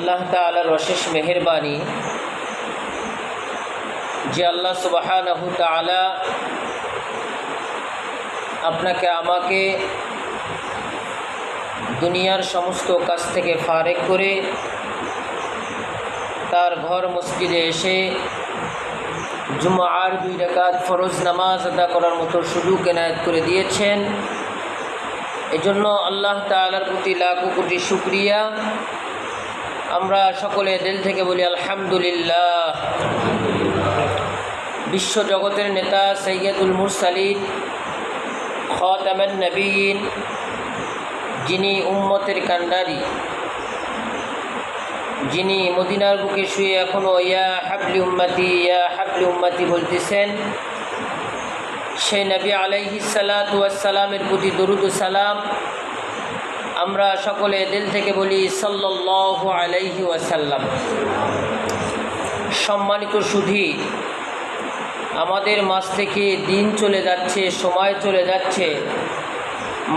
আল্লাহ তালার অশেষ মেহরবানি যে আল্লাহ সুবাহানহু তালা আপনাকে আমাকে দুনিয়ার সমস্ত কাজ থেকে ফারেক করে তার ঘর মসজিদে এসে জুমার দুই রাকাত ফরজ নামাজ আদা করার মতো সুযোগ এনায়ত করে দিয়েছেন। এজন্য আল্লাহ তালার প্রতি লাখো কোটি শুক্রিয়া। আমরা সকলে দিল থেকে বলি, আলহামদুলিল্লাহ। বিশ্ব জগতের নেতা সৈয়দুল মুরসালিন, খতামেন নবীন, যিনি উম্মতের কান্ডারি যিনি মদিনার বুকে শুয়ে এখনও ইয়া হাবলি উম্মাতি, ইয়া হাবলি উম্মাতি বলতেছেন, সেই নবী আলাইহি সালাতামের প্রতি দরুদ সালাম আমরা সকলে দিল থেকে বলি সাল্লাহ আলাইহি ওয়াসাল্লাম। সম্মানিত সুধী, আমাদের মাস থেকে দিন চলে যাচ্ছে, সময় চলে যাচ্ছে,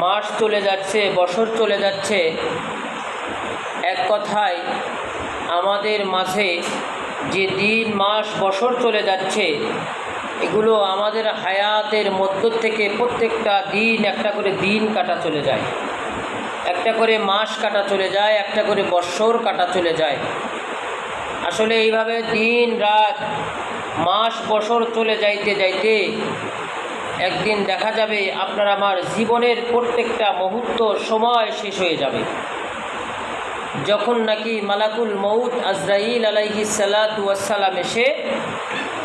মাস চলে যাচ্ছে, বছর চলে যাচ্ছে। এক কথায়, আমাদের মাঝে যে দিন, মাস, বছর চলে যাচ্ছে, এগুলো আমাদের হায়াতের মধ্য থেকে প্রত্যেকটা দিন, একটা করে দিন কাটা চলে যায়। একটা করে মাস কাটা চলে যায়, একটা করে বৎসর কাটা চলে যায়। আসলে এইভাবে দিন রাত, মাস বছর চলে যাইতে যাইতে একদিন দেখা যাবে আপনার আমার জীবনের প্রত্যেকটা মুহূর্ত সময় শেষ হয়ে যাবে। যখন নাকি মালাকুল মৌত আজরাইল আলাইহি সালাতাম এসে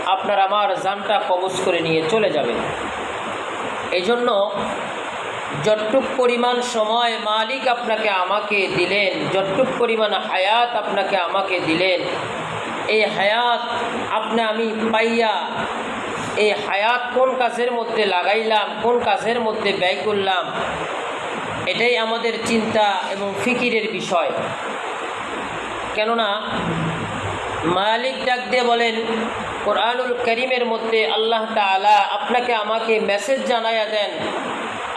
আপনার আমার জানটা কবজ করে নিয়ে চলে যাবে। এই জন্য যতটুক পরিমাণ সময় মালিক আপনাকে আমাকে দিলেন, যতটুক পরিমাণ হায়াত আপনাকে আমাকে দিলেন, এই হায়াত আপনি আমি পাইয়া এই হায়াত কোন কাজের মধ্যে লাগাইলাম, কোন কাজের মধ্যে ব্যয় করলাম, এটাই আমাদের চিন্তা এবং ফিকিরের বিষয়। কেননা মালিক ডাক দিয়ে বলেন, কোরআনুল করিমের মধ্যে আল্লাহ তালা আপনাকে আমাকে মেসেজ জানাইয়া দেন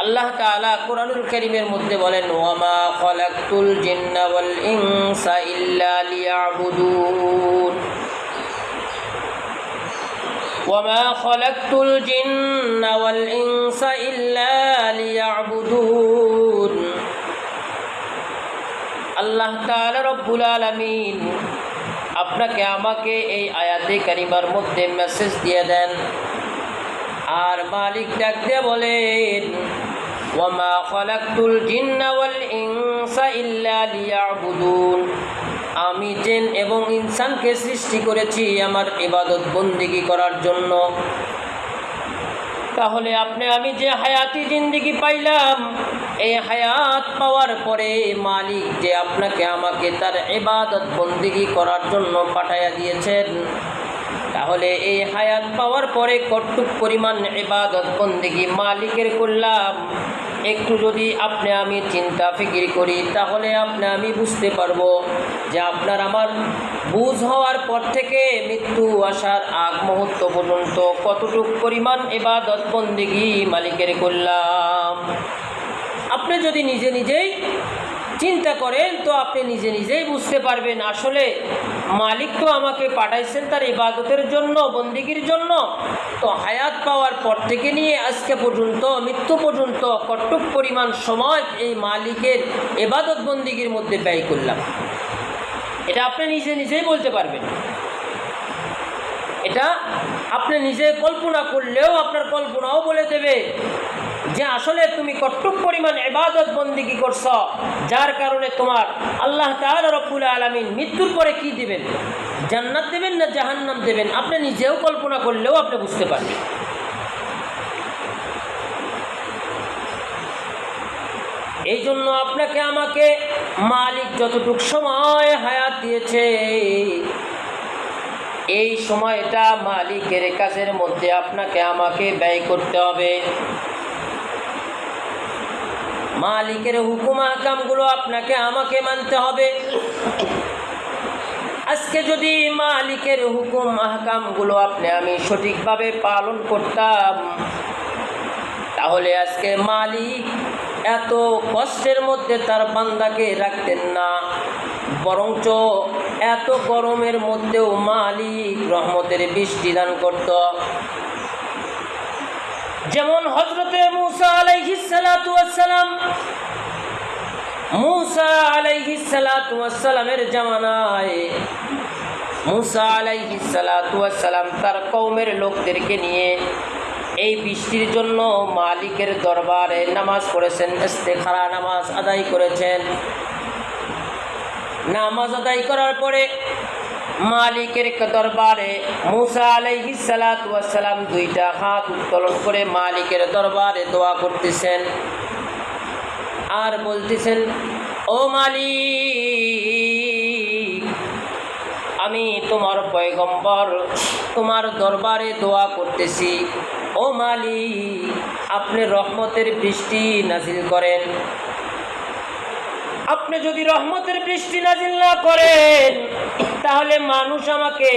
আল্লাহ তালা কোরআনুল করিমের মধ্যে বলেন ওয়ামা খলাকুল জিন্নাওয়াল ইনসা ইল্লা লিয়াবুদুন وما خلقت الجن والإنس إلا ليعبدون আল্লাহ তাআলা রব্বুল আলামিন আপনাকে আমাকে এই আয়াতে কারিমার মধ্যে মেসেজ দিয়ে দেন আর মালিক ডাকতে বলেন খলাকতুল জিন্না ওয়াল ইনসা ইল্লা লিয়াবুদুন। আমি জেন এবং ইনসানকে সৃষ্টি করেছি আমার ইবাদত বন্দিগি করার জন্য। তাহলে আপনি, আমি যে হায়াতি জিন্দিগি পাইলাম, এই হায়াত পাওয়ার পরে মালিক যে আপনাকে আমাকে তার ইবাদত বন্দিগি করার জন্য পাঠাইয়া দিয়েছেন, তাহলে এই হায়াত পাওয়ার পরে কটুক পরিমাণ ইবাদত বন্দিগি মালিকের করলাম? একটু যদি আপনি আমি চিন্তা ফিকির করি, তাহলে আপনি আমি বুঝতে পারব যে আপনার আমার বুঝ হওয়ার পর থেকে মৃত্যু আসার আগ মুহূর্ত পর্যন্ত কতটুক পরিমাণ এবাদত বন্দিগি মালিকের করলাম আপনি যদি নিজে নিজেই চিন্তা করেন তো আপনি নিজে নিজেই বুঝতে পারবেন। আসলে মালিক তো আমাকে পাঠাইছেন তার ইবাদতের জন্য, বন্দিগির জন্য। তো হায়াত পাওয়ার পর থেকে নিয়ে আজকে পর্যন্ত, মৃত্যু পর্যন্ত কটুক পরিমাণ সময় এই মালিকের এবাদত বন্দিগির মধ্যে ব্যয় করলাম। এটা আপনি নিজে নিজেই বলতে পারবেন। এটা আপনি নিজে কল্পনা করলেও আপনার কল্পনাও বলে দেবে যে আসলে তুমি কটুক পরিমাণ এবাদত বন্দিগি করছ, যার কারণে তোমার আল্লাহ রব্বুল আলমিন মৃত্যুর পরে কি দিবেন? জান্নাত দেবেন না জাহান্নাম দেবেন? আপনি নিজেও কল্পনা করলেও আপনি বুঝতে পারবেন। এই জন্য আপনাকে আমাকে মালিক যতটুক সময় হায়াত দিয়েছে এই সময়টা মালিকের কাজের মধ্যে আপনাকে আমাকে ব্যয় করতে হবে। মালিকের হুকুম আহকামগুলো আপনাকে আমাকে মানতে হবে। আজকে যদি মালিকের হুকুম আহকামগুলো আপনি আমি সঠিকভাবে পালন করতাম, তাহলে আজকে মালিক এত কষ্টের মধ্যে তার বান্দাকে রাখতেন না, বরঞ্চ এত গরমের মধ্যেও মালিক রহমতের বৃষ্টি দান করত। যেমন হজরতে মুসা আলাইহিসালাম মুসা আলাইহিসালামের জামানায় মুসা আলাইহিসালাম তার কৌমের লোকদেরকে নিয়ে এই বৃষ্টির জন্য মালিকের দরবারে নামাজ পড়েছেন, ইস্তেখারা নামাজ আদায় করেছেন। নামাজ আদায় করার পরে মালিকের দরবারে মুসা আলাইহি সালাম দুইটা হাত উত্তোলন করে মালিকের দরবারে দোয়া করতেছেন। আর বলতেছেন, ও মালিক, আমি তোমার পয়গম্বর, তোমার দরবারে দোয়া করতেছি। ও মালিক, আপনি রহমতের বৃষ্টি নাজিল করেন। আপনি যদি রহমতের বৃষ্টি নাজিল না করেন, তাহলে মানুষ আমাকে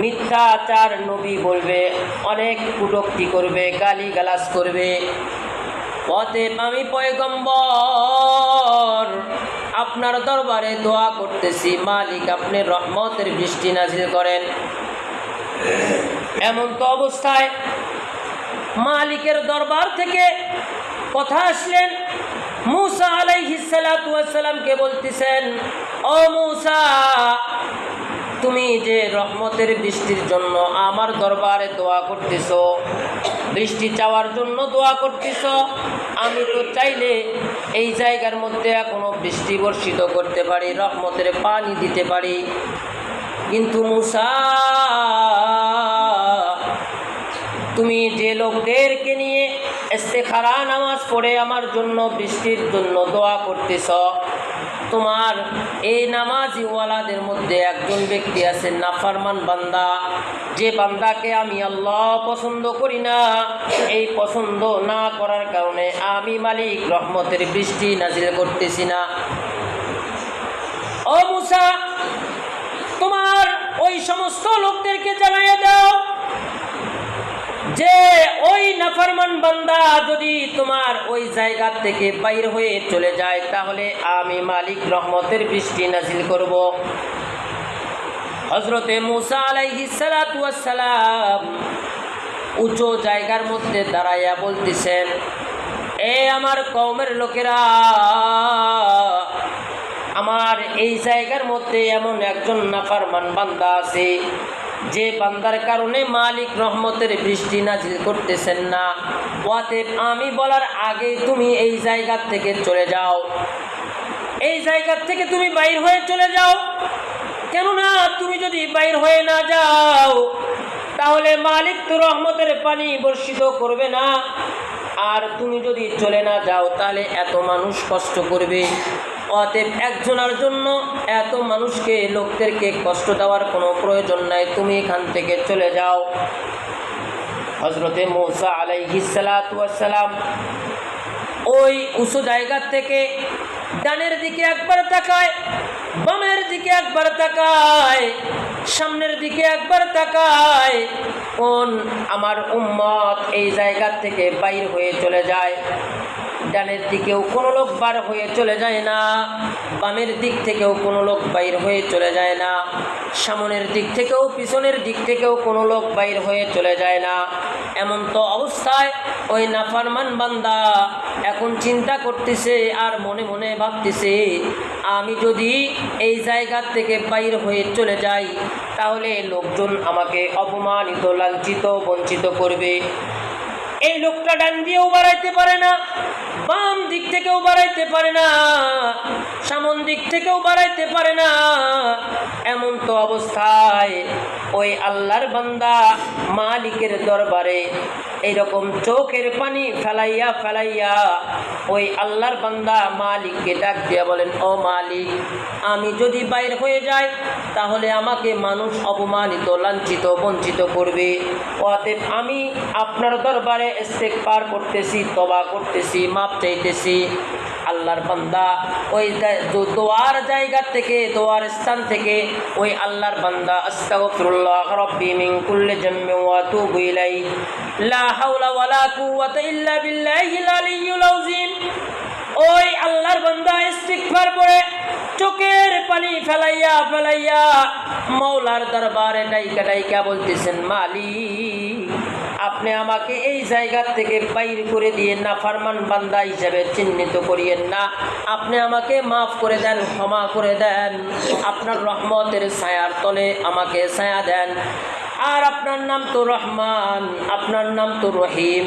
মিথ্যাচার নবী বলবে, অনেক কুটক্তি করবে গালি গালাজ করবে। অতএব আমি পয়গম্বর, আপনার দরবারে দোয়া করতেছি, মালিক আপনি রহমতের বৃষ্টি নাজিল করেন। এমন তো অবস্থায় মালিকের দরবার থেকে কথা আসলেন মুসা আলাইহিসালামকে বলতেছেন, ও মুসা, তুমি যে রহমতের বৃষ্টির জন্য আমার দরবারে দোয়া করতেছ, বৃষ্টি চাওয়ার জন্য দোয়া করতেছ, আমি তো চাইলে এই জায়গার মধ্যে এখনও বৃষ্টি বর্ষিত করতে পারি, রহমতের পানি দিতে পারি। কিন্তু মুসা, তুমি যে লোকদেরকে নিয়ে ইস্তেখারা নামাজ পড়ে আমার জন্য বৃষ্টির জন্য দোয়া করতেছ। তোমার এই নামাজিওয়ালাদের মধ্যে একজন ব্যক্তি আছে নাফারমান বান্দা। যে বান্দাকে আমি আল্লাহ পছন্দ করি না, এই পছন্দ না করার কারণে আমি মালিক রহমতের বৃষ্টি নাজিল করতেছি না। ও মুসা, তোমার ওই সমস্ত লোকদেরকে জানাইয়ে দাও যে ওই নাফরমান বান্দা যদি তোমার ওই জায়গা থেকে বাইর হয়ে চলে যায়, তাহলে আমি মালিক রহমতের বৃষ্টি নাজিল করব। হজরতে মুসা আলাইহিসালাম উঁচু জায়গার মধ্যে দাঁড়াইয়া বলতেছেন, এ আমার কৌমের লোকেরা, আমার এই জায়গার মধ্যে এমন একজন নাফারমান বান্দা আছে যে বান্দার কারণে মালিক রহমতের বৃষ্টি নাজিল করতেছেন না। অতএব আমি বলার আগে তুমি এই জায়গার থেকে চলে যাও। এই জায়গার থেকে তুমি বাইর হয়ে চলে যাও। কেননা তুমি যদি বাইর হয়ে না যাও, তাহলে মালিক তো রহমতের পানি বর্ষিত করবে না। আর তুমি যদি চলে না যাও, তাহলে এত মানুষ কষ্ট করবে। অতএব একজনের জন্য এত মানুষকে, লোকদেরকে কষ্ট দেওয়ার কোনো প্রয়োজন নাই। তুমি এখান থেকে চলে যাও। হজরতে মৌসা আলাইহিসালাম ওই উঁচু জায়গার থেকে ডানের দিকে একবার তাকায়, বামের দিকে একবার তাকায়, সামনের দিকে একবার তাকায়, কোন আমার উম্মত এই জায়গার থেকে বাইর হয়ে চলে যায়। ডানের দিকেও কোনো লোক বার হয়ে চলে যায় না, বামের দিক থেকেও কোনো লোক বাইর হয়ে চলে যায় না, সামনের দিক থেকেও, পিছনের দিক থেকেও কোনো লোক বাইর হয়ে চলে যায় না। এমন তো অবস্থায় ওই নাফারমান বান্দা এখন চিন্তা করতেছে আর মনে মনে ভাবতেছে, আমি যদি এই জায়গা থেকে বাইর হয়ে চলে যাই, তাহলে লোকজন আমাকে অপমানিত, লাঞ্ছিত, বঞ্চিত করবে। এই লোকটা ডান দিয়েও বাড়াইতে পারে না। বাম দিক থেকেও বাড়াইতে পারে না, সামন দিক থেকেও বাড়াইতে পারে না। এমন তো অবস্থায় ওই আল্লাহর বান্দা মালিকের দরবারে এইরকম চোখের পানি ফেলাইয়া ফেলাইয়া ওই আল্লাহর বান্দা মালিককে ডাক দিয়া বলেন, ও মালিক, আমি যদি বাইর হয়ে যাই, তাহলে আমাকে মানুষ অপমানিত, লাঞ্ছিত, বঞ্চিত করবে। অতএব আমি আপনার দরবারে পার করতেছি তবা করতেছি, মাপ চাইতেছি। আল্লাহর বান্দা। ওই দোয়ার জায়গা থেকে, দোয়ার স্থান থেকে ওই আল্লাহর বান্দা, আস্তাগফিরুল্লাহ রাব্বি মিন কুল্লি জামমি ওয়া আতুবু ইলাইহি। লা হাওলা ওয়ালা কুওয়াতা ইল্লা বিল্লাহিল আলিয়্যুল আযীম। ওই আল্লাহর বান্দা ইস্তিগফার পড়ে চোখের পানি ফেলাইয়া ফেলাইয়া মৌলার দরবারে ডাইকা ডাইকা বলতেছেন, মালিক আপনি আমাকে এই জায়গা থেকে বাইর করে দিয়ে না ফারমান বান্দা হিসাবে চিহ্নিত করিয়েন না। আপনি আমাকে মাফ করে দেন, ক্ষমা করে দেন। আপনার রহমতের ছায়ার তলে আমাকে ছায়া দেন। আর আপনার নাম তো রহমান, আপনার নাম তো রহিম।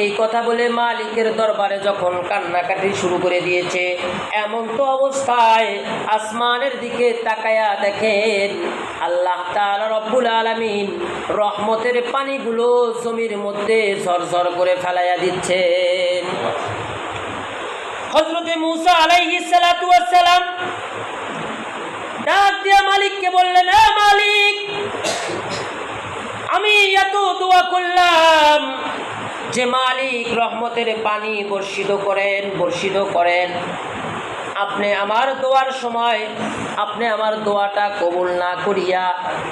এই কথা বলে মালিকের দরবারে যখন কান্নাকাটি শুরু করে দিয়েছে, এমন তো অবস্থায় আসমানের দিকে তাকায়া দেখেন, আল্লাহ রব্বুল আলামিন রহমতের পানিগুলো জমির মধ্যে ঝরঝর করে ফেলাইয়া দিচ্ছেন। হজরতে মুসা আলাইহিস সালাতু সালাম ডাক দিয়া মালিককে বললেন মালিক আমি এত দোয়া করলাম যে মালিক রহমতের পানি বর্ষিত করেন বর্ষিত করেন। আপনি আমার দোয়ার সময়, আপনি আমার দোয়াটা কবুল না করিয়া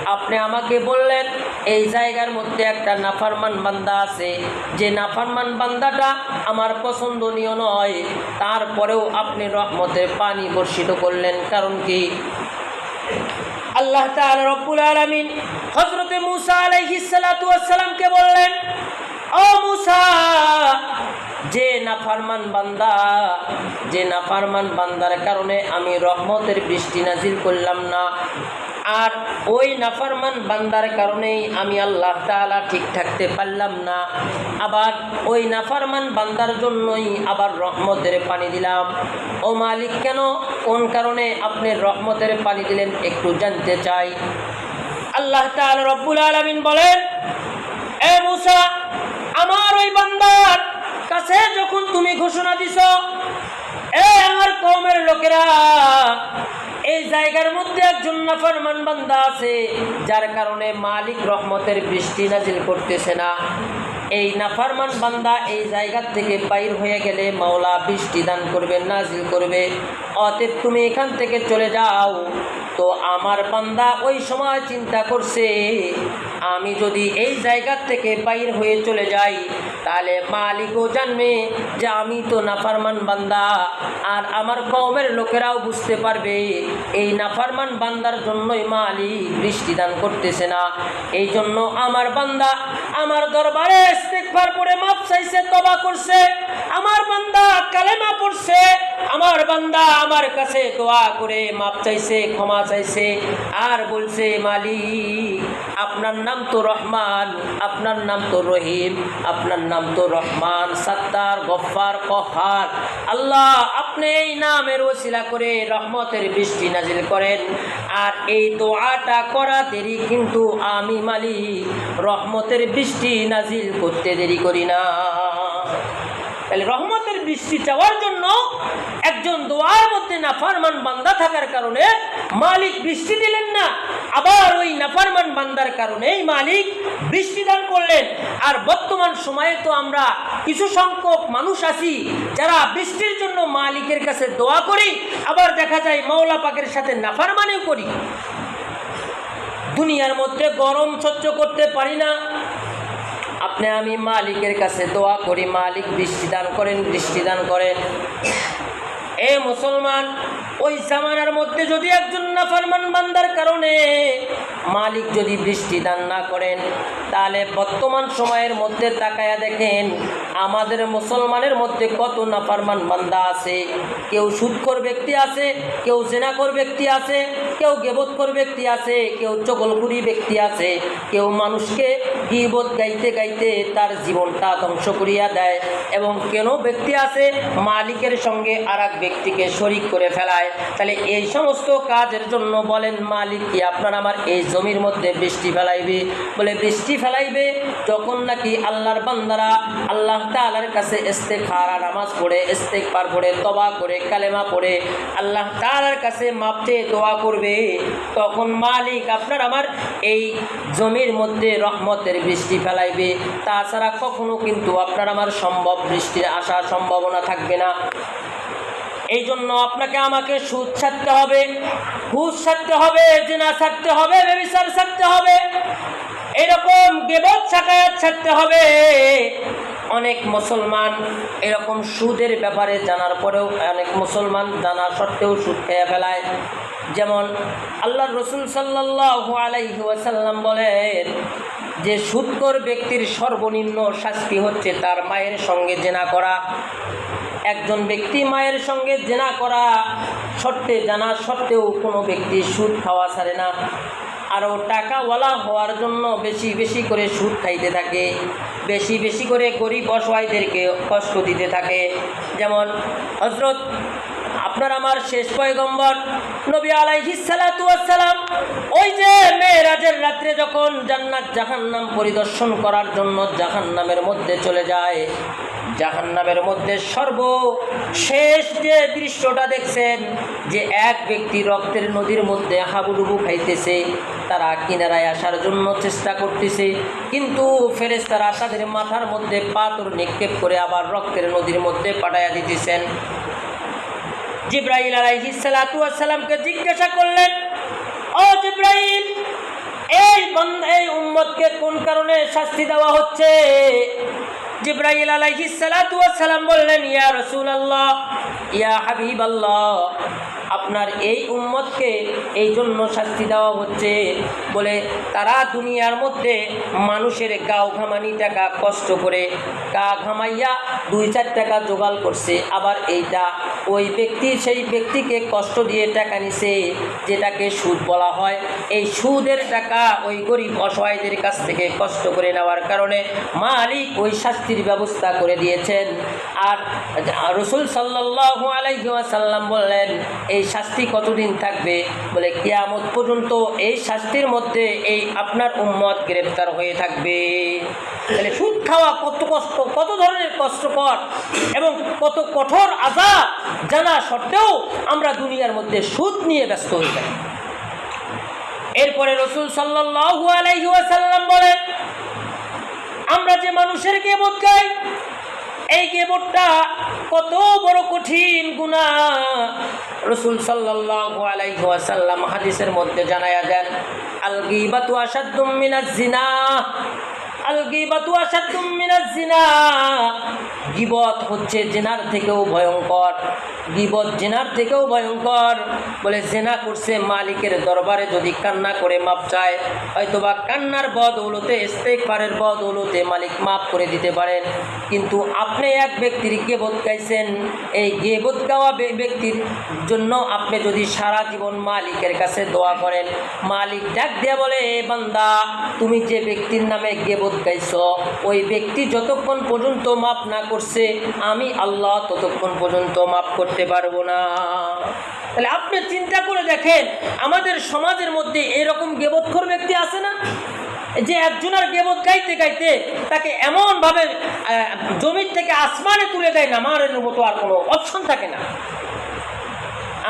আপনি আমাকে বললেন, এই জায়গার মধ্যে একটা নাফারমান বান্দা আছে। যে নাফারমান বান্দাটা আমার পছন্দনীয় নয়, তারপরেও আপনি রহমতের পানি বর্ষিত করলেন। কারণ কি? আল্লাহ তাআলা রব্বুল আলামিন হজরতে মূসা আলাইহিস সালাতু ওয়াস বললেন, ও মূসা, যে নাফারমান বান্দা, যে নাফারমান বান্দার কারণে আমি রহমতের বৃষ্টি নাজিল করলাম না আর ওই নাফারমান বান্দার কারণেই আমি আল্লাহ তাআলা ঠিক থাকতে পারলাম না। আবার ওই নাফারমান বান্দার জন্যই আবার রহমতের পানি দিলাম। ও মালিক, কেন? কোন কারণে আপনি রহমতের পানি দিলেন একটু জানতে চাই। আল্লাহ তাআলা রব্বুল আলামিন বলেন, এ মুসা, আমার ওই বান্দার কাছে যখন তুমি ঘোষণা দিছ, এ আমার কমের লোকেরা এই জায়গার মধ্যে একজন নাফরমান বান্দা আছে, যার কারণে মালিক রহমতের বৃষ্টি নাজিল করতেছে না। এই নাফারমান বান্দা এই জায়গার থেকে বাইর হয়ে গেলে মাওলা বৃষ্টি দান করবে, নাজিল করবে। অতএব তুমি এখান থেকে চলে যাও। তো আমার বান্দা ওই সময় চিন্তা করছে, আমি যদি এই জায়গার থেকে বাইর হয়ে চলে যাই, তাহলে মালিকও জানবে যে আমি তো নাফারমান বান্দা, আর আমার কওমের লোকেরাও বুঝতে পারবে, এই নাফারমান বান্দার জন্যই মালিক বৃষ্টি দান করতেছে না। এই জন্য আমার বান্দা আমার দরবারে ইস্তেগফার পরে মাপ চাইছে তবা করছে। আমার বান্দা কালেমা পড়ছে, আমার বান্দা আমার কাছে দোয়া করে মাপ চাইছে, ক্ষমা চাইছে, আর বলছে, মালিক, আপনার নাম তো রহমান, আপনার নাম তো রহিম, আপনার নাম তো রহমান, সাত্তার গফার কহার। আল্লাহ, আপনি এই নামের ওসিলা করে রহমতের বৃষ্টি নাজিল করেন। আর এই দোয়াটা করা দেরি কিন্তু আমি মালিক, রহমতের বৃষ্টি নাজিল করতে দেরি করি না। তাহলে রহমতের বৃষ্টি চাওয়ার জন্য একজন দোয়ার মধ্যে নাফারমান বান্দা থাকার কারণে মালিক বৃষ্টি দিলেন না। আবার ওই নাফারমান বান্দার কারণেই মালিক বৃষ্টি দান করলেন। আর বর্তমান সময়ে তো আমরা কিছু সংখ্যক মানুষ আছি, যারা বৃষ্টির জন্য মালিকের কাছে দোয়া করি, আবার দেখা যায় মাওলা পাকের সাথে নাফারমানেও করি। দুনিয়ার মধ্যে গরম সহ্য করতে পারি না। আপনি আমি মালিকের কাছে দোয়া করি, মালিক বৃষ্টি দান করেন, বৃষ্টি দান করেন। এ মুসলমান ওই জামানার মধ্যে যদি একজন নাফারমান বান্দার কারণে মালিক যদি বৃষ্টি দান না করেন, তাহলে বর্তমান সময়ের মধ্যে তাকায়া দেখেন, আমাদের মুসলমানের মধ্যে কত নাফরমান বান্দা আছে। কেউ সুদকর ব্যক্তি আছে, কেউ জেনাকর ব্যক্তি আছে, কেউ গেবতকর ব্যক্তি আছে, কেউ চকলপুরি ব্যক্তি আছে। কেউ মানুষকে গিবত গাইতে গাইতে তার জীবনটা ধ্বংস করিয়া দেয় এবং কেন ব্যক্তি আছে, মালিকের সঙ্গে আর ব্যক্তিকে শরিক করে ফেলায়। তাহলে এই সমস্ত কাজের জন্য বলেন মালিক কি, আপনার আমার এই জমির মধ্যে বৃষ্টি ফেলাইবে। বলে বৃষ্টি ফেলাইবে যখন নাকি আল্লাহর বান্দারা আল্লাহ তালার কাছে এস্তে খারা নামাজ পড়ে এস্তে পার পড়ে তবা করে, কালেমা পড়ে, আল্লাহ তালার কাছে মাপতে দোয়া করবে। তখন মালিক আপনার আমার এই জমির মধ্যে রহমতের বৃষ্টি ফেলাইবে। তাছাড়া কখনো কিন্তু আপনার আমার সম্ভব বৃষ্টির আসার সম্ভাবনা থাকবে না। এই জন্য আপনাকে আমাকে সুদ ছাড়তে হবে, ঘুষ ছাড়তে হবে, জেনা ছাড়তে হবে বেবিচার ছাড়তে হবে, এরকম গেবত ছাকায়াত ছাড়তে হবে। অনেক মুসলমান এরকম সুদের ব্যাপারে জানার পরেও অনেক মুসলমান জানা সত্ত্বেও সুদ খেয়ে ফেলায়। যেমন আল্লাহ রসুল সাল্লাহ আলাইহি ওয়াসাল্লাম বলেন, যে সুদকর ব্যক্তির সর্বনিম্ন শাস্তি হচ্ছে তার মায়ের সঙ্গে জেনা করা। একজন ব্যক্তি মায়ের সঙ্গে জেনা করা সত্ত্বে, জানা সত্ত্বেও কোনো ব্যক্তি সুদ খাওয়া ছাড়ে না। আরও টাকাওয়ালা হওয়ার জন্য বেশি বেশি করে সুদ খাইতে থাকে। বেশি বেশি করে গরিব অসহায়দেরকে কষ্ট দিতে থাকে। যেমন হজরত আপনার আমার শেষ পয়গম্বর নবী আলাইহিসালাম ওই যে মেয়েরাজের রাত্রে যখন জান্নাত জাহান্নাম পরিদর্শন করার জন্য জাহান্নামের মধ্যে চলে যায় জাহান্নামের মধ্যে সর্ব শেষ যে দৃশ্যটা দেখছেন, যে এক ব্যক্তি রক্তের নদীর মধ্যে হাবুডুবু খাইতেছে, তারা কিনারায় আসার জন্য চেষ্টা করতেছে, কিন্তু ফেরেস্তারা তাদের মাথার মধ্যে পাথর নিক্ষেপ করে আবার রক্তের নদীর মধ্যে পাঠাইয়া দিতেছেন। জিব্রাইল আলাইহিসালামকে জিজ্ঞাসা করলেন, ও জিব্রাইল, এই বন্ধ, এই উম্মতকে কোন কারণে শাস্তি দেওয়া হচ্ছে? জিব্রাইল আলাইহি সালাতু সালাম বললেন, ইয়া রাসূলুল্লাহ, ইয়া হাবিবাল্লাহ, আপনার এই উম্মতকে এই জন্য শাস্তি দেওয়া হচ্ছে। বলে তারা দুনিয়ার মধ্যে মানুষের গাও ঘামানি টাকা কষ্ট করে, গা ঘামাইয়া দুই চার টাকা জোগাড় করছে। আবার এইটা ওই ব্যক্তি, সেই ব্যক্তিকে কষ্ট দিয়ে টাকা নিছে, যেটাকে সুদ বলা হয়। এই সুদের টাকা ওই গরিব অসহায়দের কাছ থেকে কষ্ট করে নেওয়ার কারণে মালিক ওই শাস্তির ব্যবস্থা করে দিয়েছেন। আর রসুল সাল্লাহ আলাইসাল্লাম বললেন, এই শাস্তি কতদিন থাকবে? বলে, কিয়ামত পর্যন্ত এই শাস্তির মধ্যে এই আপনার উম্মত গ্রেপ্তার হয়ে থাকবে। তাহলে সুদ খাওয়া কত কষ্ট, কত ধরনের কষ্টকর এবং কত কঠোর আজাদ জানা সত্ত্বেও আমরা দুনিয়ার মধ্যে সুদ নিয়ে ব্যস্ত হয়ে যাই। এরপরে রসুল সাল্লাহ বলেন, আমরা যে মানুষের গেবত গাই এই গেবতটা কত বড় কঠিন গুণা রসুল সাল্লাহ হাদিসের মধ্যে জানায়া দেন, আল গিবাতু আসাদ্দুম মিনাজ জিনা। জিনা গিবত হচ্ছে জেনার থেকেও ভয়ঙ্কর। গিবত জেনার থেকেও ভয়ঙ্কর। বলে জেনা করছে মালিকের দরবারে যদি কান্না করে মাপ চায়, হয়তোবা কান্নার বদৌলতে ইস্তেকবারের বদৌলতে মালিক মাফ করে দিতে পারেন। কিন্তু আপনি এক ব্যক্তির গেবত গাইছেন, এই গেবত গাওয়া ব্যক্তির জন্য আপনি যদি সারা জীবন মালিকের কাছে দোয়া করেন, মালিক ডাক দিয়ে বলে, এ বান্দা, তুমি যে ব্যক্তির নামে গেবত গাইছ ওই ব্যক্তি যতক্ষণ পর্যন্ত মাপ না করছে, আমি আল্লাহ ততক্ষণ পর্যন্ত মাপ করতে পারব না। তাহলে আপনি চিন্তা করে দেখেন, আমাদের সমাজের মধ্যে এরকম গেবতখোর ব্যক্তি আছে না? যে একজনের গেবত গাইতে গাইতে তাকে এমনভাবে জমির থেকে আসমানে তুলে দেয় না, মারের মতো আর কোনো অপশন থাকে না।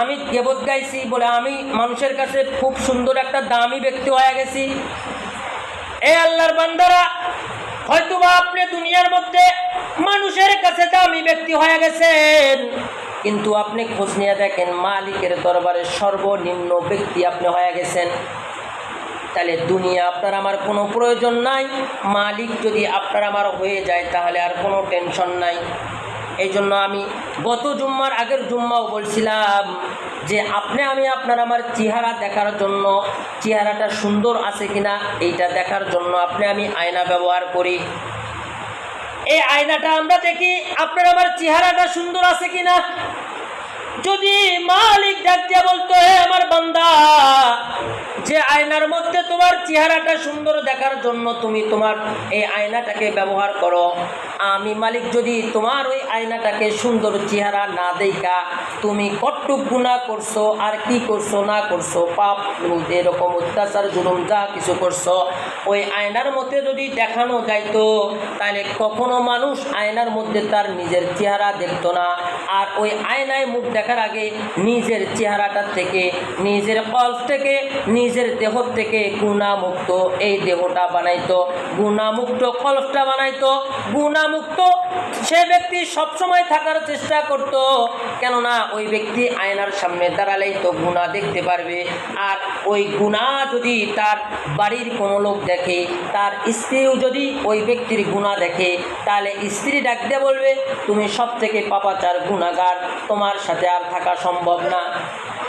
আমি গেবত গাইছি বলে আমি মানুষের কাছে খুব সুন্দর একটা দামি ব্যক্তি হয়ে গেছি। এ আল্লাহর বান্দারা, হয়তোবা আপনি দুনিয়ার মধ্যে মানুষের কাছে দামি ব্যক্তি হয়ে গেছেন, কিন্তু আপনি খোঁজ নিয়ে দেখেন মালিকের দরবারে সর্বনিম্ন ব্যক্তি আপনি হয়ে গেছেন। তাহলে দুনিয়া আপনার আমার কোনো প্রয়োজন নাই, মালিক যদি আপনার আমার হয়ে যায় তাহলে আর কোনো টেনশন নাই। এই জন্য আমি গত জুম্মার আগের জুম্মাও বলছিলাম যে আপনি আমি আপনার আমার চেহারা দেখার জন্য চেহারাটা সুন্দর আছে কিনা এইটা দেখার জন্য আপনি আমি আয়না ব্যবহার করি। এই আয়নাটা আমরা দেখি আপনার আমার চেহারাটা সুন্দর আছে কিনা। যদি মালিক ডাক বলতো, হে আমার বান্দা, যে আয়নার মধ্যে তোমার চেহারাটা সুন্দর দেখার জন্য তুমি তোমার এই আয়নাটাকে ব্যবহার করো। আমি মালিক যদি তোমার ওই আয়নাটাকে সুন্দর চেহারা না দেখা তুমি কট্টুক গুণা করছ, আর কি করছ, না করছ, পাপ এরকম অত্যাচার, জুলুম, যা কিছু করছ, ওই আয়নার মধ্যে যদি দেখানো যাইতো, তাহলে কখনো মানুষ আয়নার মধ্যে তার নিজের চেহারা দেখতো না। আর ওই আয়নায় মুখ দেখার আগে নিজের চেহারাটার থেকে, নিজের কল্প থেকে, নিজের দেহ থেকে গুণামুক্ত এই দেহটা বানাইতো। গুণামুক্ত কল্পটা বানাইতো। গুণামুক্ত সে ব্যক্তি সবসময় থাকার চেষ্টা করত। কেননা ওই ব্যক্তি আয়নার সামনে দাঁড়ালেই তো গুণা দেখতে পারবে। আর ওই গুণা যদি তার বাড়ির কোনো লোক দেখে, তার স্ত্রীও যদি ওই ব্যক্তির গুণা দেখে, তাহলে স্ত্রী ডাকতে বলবে, তুমি সব থেকে পাপাচার গুণাগার, তোমার সাথে আর থাকা সম্ভব না।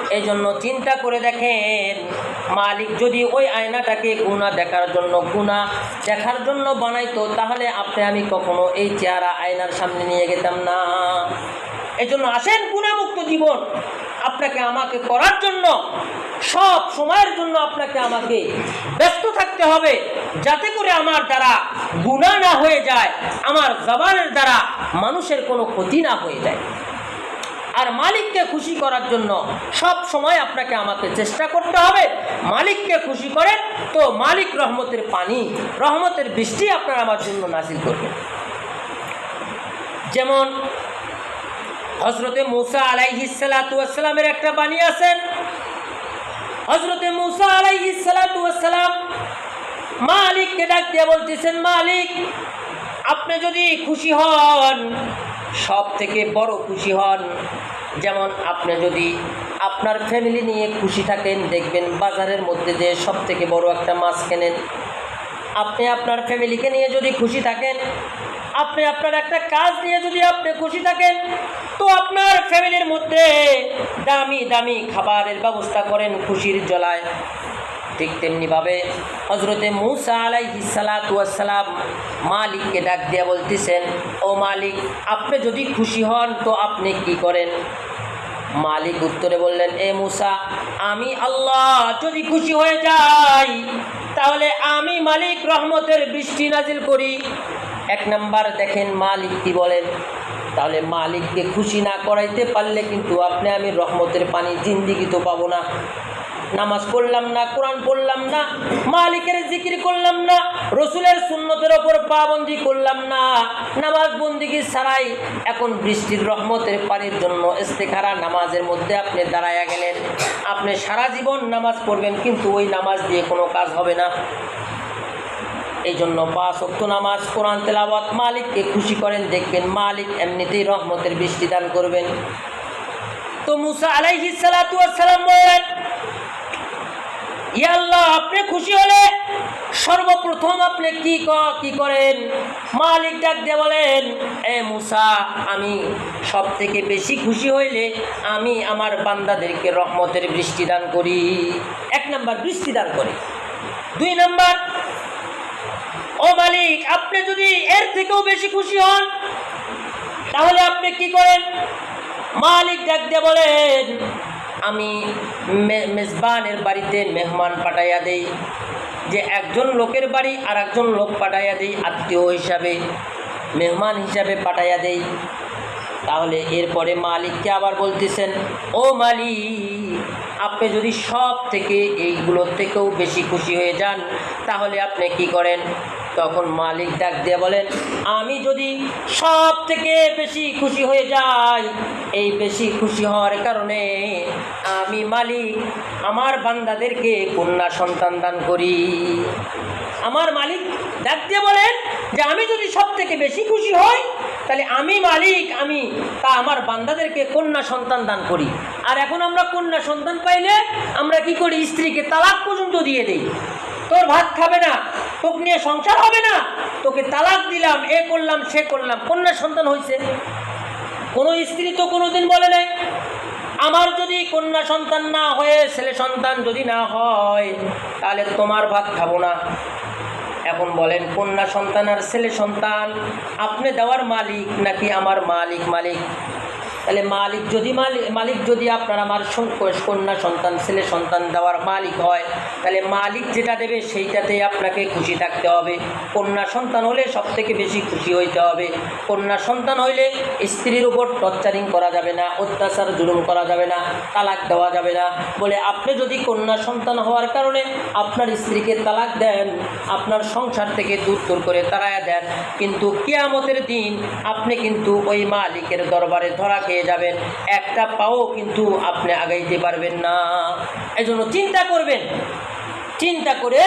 এই জন্য চিন্তা করে দেখেন, মালিক যদি ওই আয়নাটাকে গুণা দেখার জন্য, গুণা দেখার জন্য বানাইতো, তাহলে আপনি আমি কখনো এই চেহারা আয়নার সামনে নিয়ে গেতাম না। এই জন্য আসেন গুণামুক্ত জীবন। আপনাকে আমাকে করার জন্য, সব সময়ের জন্য আপনাকে আমাকে ব্যস্ত থাকতে হবে, যাতে করে আমার দ্বারা গুণা না হয়ে যায়, আমার জবানের দ্বারা মানুষের কোনো ক্ষতি না হয়ে যায়। আর মালিককে খুশি করার জন্য সব সময় আপনাকে আমাকে চেষ্টা করতে হবে। মালিককে খুশি করেন, তো মালিক রহমতের পানি, রহমতের বৃষ্টি আপনার আমার জন্য নাসিল করবেন যেমন হজরতে মুসা আলাইহিসালামের একটা বাণী আছেন হজরতে মুসা আলাইহিসালাম মালিককে ডাক দিয়ে বলতেছেন, মালিক, আপনি যদি খুশি হন সব থেকে বড় খুশি হন। যেমন আপনি যদি আপনার ফ্যামিলি নিয়ে খুশি থাকেন, দেখবেন বাজারের মধ্যে যে সব থেকে বড় একটা মাছ কেনেন। আপনি আপনার ফ্যামিলিকে নিয়ে যদি খুশি থাকেন আপনি আপনার একটা কাজ নিয়ে যদি আপনি খুশি থাকেন, তো আপনার ফ্যামিলির মধ্যে দামি দামি খাবারের ব্যবস্থা করেন খুশির জলায়। ঠিক তেমনিভাবে হজরতে মুসা আলাইহিসালাম মালিককে ডাক দিয়ে বলতেছেন, ও মালিক, আপনি যদি খুশি হন, তো আপনি কি করেন? মালিক উত্তরে বললেন, এ মুসা, আমি আল্লাহ যদি খুশি হয়ে যাই, তাহলে আমি মালিক রহমতের বৃষ্টি নাজিল করি। এক নাম্বার দেখেন মালিক কি বলেন? তাহলে মালিককে খুশি না করাইতে পারলে কিন্তু আপনি আমি রহমতের পানি জিন্দিগি তো পাবো না। নামাজ পড়লাম না, কোরআন পড়লাম না, মালিকের জিকির করলাম না, রসুলের সুন্নতের ওপর পাবন্দি করলাম না, নামাজ বন্দিগি ছাড়াই এখন বৃষ্টির রহমতের পানির জন্য ইস্তেখারা নামাজের মধ্যে আপনি দাঁড়ায়া গেলেন। আপনি সারা জীবন নামাজ পড়বেন কিন্তু ওই নামাজ দিয়ে কোনো কাজ হবে না। এই জন্য পাঁচ অক্ত নামাজ, কোরআন তেলাওয়াত মালিককে খুশি করেন, দেখবেন মালিক এমনিতেই রহমতের বৃষ্টি দান করবেন। তো মুসা আলাইহি সালাম বলেন ইয়াল্লাহ আপনি খুশি হলে সর্বপ্রথম আপনি ক- কি করেন? মালিক ডাক দিয়ে বলেন, এ মুসা, আমি সব থেকে বেশি খুশি হইলে আমি আমার বান্দাদেরকে রহমতের বৃষ্টি দান করি। এক নাম্বার, বৃষ্টি দান করি। দুই নাম্বার ও মালিক, আপনি যদি এর থেকেও বেশি খুশি হন, তাহলে আপনি কি করেন? মালিক দিয়ে বলেন, আমি মেজবানের বাড়িতে মেহমান পাঠাইয়া দেই, যে একজন লোকের বাড়ি আর একজন লোক পাঠাইয়া দেই, আত্মীয় হিসাবে, মেহমান হিসাবে পাঠাইয়া দেই। তাহলে এরপরে মালিককে আবার বলতেছেন, ও মালিক, আপনি যদি সব থেকে এইগুলোর থেকেও বেশি খুশি হয়ে যান, তাহলে আপনি কি করেন? তখন মালিক ডাক দিয়ে বলেন, আমি যদি সব থেকে বেশি খুশি হয়ে যাই, এই বেশি খুশি হওয়ার কারণে আমি মালিক, আমার বান্দাদেরকে কন্যা সন্তান দান করি। আমার মালিক ডাক দিয়ে বলেন যে, আমি যদি সব থেকে বেশি খুশি হই, তাহলে আমি মালিক, আমি তা আমার বান্দাদেরকে কন্যা সন্তান দান করি। আর এখন আমরা কন্যা সন্তান পাইলে আমরা কি করি? স্ত্রীকে তালাক পর্যন্ত দিয়ে দেই। তোর ভাত খাবে না, তোকে নিয়ে সংসার হবে না। তোকে তালাক দিলাম, এ করলাম, সে করলাম। কন্যা সন্তান হয়েছে কোনো স্ত্রী তো কোনোদিন বলে নাই, আমার যদি কন্যা সন্তান না হয়ে ছেলে সন্তান যদি না হয়, তাহলে তোমার ভাত খাব না। এখন বলেন, কন্যা সন্তান আর ছেলে সন্তান, আপনি দেওয়ার মালিক নাকি আমার মালিক মালিক? তাহলে মালিক যদি মালিক যদি আপনার আমার কন্যা সন্তান, ছেলে সন্তান দেওয়ার মালিক হয়, তাহলে মালিক যেটা দেবে সেইটাতেই আপনাকে খুশি থাকতে হবে। কন্যা সন্তান হলে সব থেকে বেশি খুশি হইতে হবে। কন্যা সন্তান হইলে স্ত্রীর উপর টর্চারিং করা যাবে না, অত্যাচার, জুলুম করা যাবে না, তালাক দেওয়া যাবে না। বলে আপনি যদি কন্যা সন্তান হওয়ার কারণে আপনার স্ত্রীকে তালাক দেন, আপনার সংসার থেকে দূর দূর করে তাড়ায়া দেন, কিন্তু কেয়ামতের দিন আপনি কিন্তু ওই মালিকের দরবারে ধরা খেয়ে হারিয়ে যাবেন। একটা পাও কিন্তু আপনি আগাইতে পারবেন না। এজন্য চিন্তা করবেন। চিন্তা করে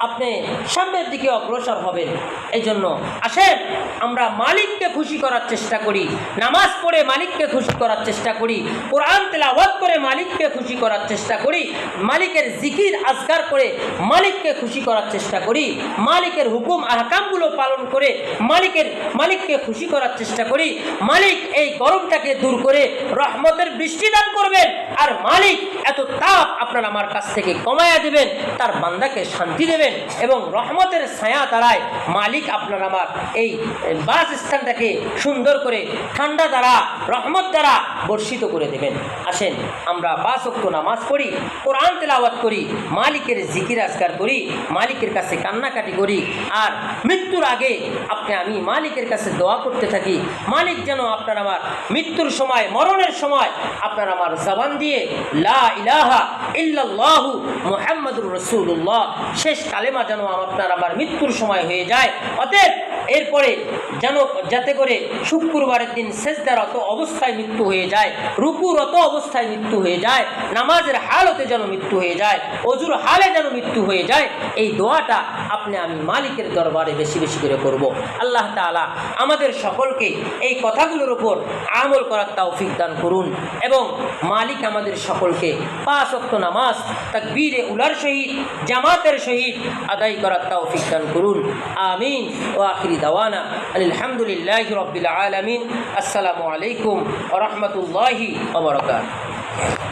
আপনি সামনের দিকে অগ্রসর হবেন। এই জন্য আসেন, আমরা মালিককে খুশি করার চেষ্টা করি। নামাজ পড়ে মালিককে খুশি করার চেষ্টা করি। কোরআন তেলাওয়াত করে মালিককে খুশি করার চেষ্টা করি। মালিকের জিকির আজকার করে মালিককে খুশি করার চেষ্টা করি। মালিকের হুকুম, আহকামগুলো পালন করে মালিকের, মালিককে খুশি করার চেষ্টা করি। মালিক এই গরমটাকে দূর করে রহমতের বৃষ্টি দান করবেন। আর মালিক এত তাপ আপনার আমার কাছ থেকে কমায়া দেবেন। তার বান্দাকে শান্তি দেবেন। এবং রহমতের ছায়া দ্বারায় মালিক আপনার আমার এই বাস স্থানটাকে সুন্দর করে ঠান্ডা দ্বারা, রহমত দ্বারা বর্ষিত করে দেবেন। আসেন, আমরা পাঁচ অক্ট নামাজ পড়ি, কোরআন তেলাওয়াত করি, মালিকের জিকির আজকার করি, মালিকের কাছে কান্নাকাটি করি, আর মৃত্যুর আগে আপনি আমি মালিকের কাছে দোয়া করতে থাকি, মালিক যেন আপনার আমার মৃত্যুর সময়, মরণের সময় আপনার আমার জবান দিয়ে, লা ইলাহা ইল্লাল্লাহু মুহাম্মাদুর রসুল্লাহ শেষ কালেমা যেন আপনার আমার মৃত্যুর সময় হয়ে যায়। অতএব এরপরে যেন যাতে করে শুক্রবারের দিন শেষদারত অবস্থায় মৃত্যু হয়ে যায়, রুকুরত অবস্থায় মৃত্যু হয়ে যায়, নামাজের হালতে যেন মৃত্যু হয়ে যায়, অজুর হালে যেন মৃত্যু হয়ে যায়, এই দোয়াটা আপনি আমি মালিকের দরবারে বেশি বেশি করে করব। আল্লাহ তাআলা আমাদের সকলকে এই কথাগুলোর উপর আমল করার তৌফিক দান করুন এবং মালিক আমাদের সকলকে পাঁচ অক্ত নামাজ, তাকবীরে উলার সহিত জামাতের সহিত আদায় করার তৌফিক দান করুন। আমিন। ও আখিরি دوانا الحمد لله رب العالمين. السلام عليكم ورحمة الله وبركاته.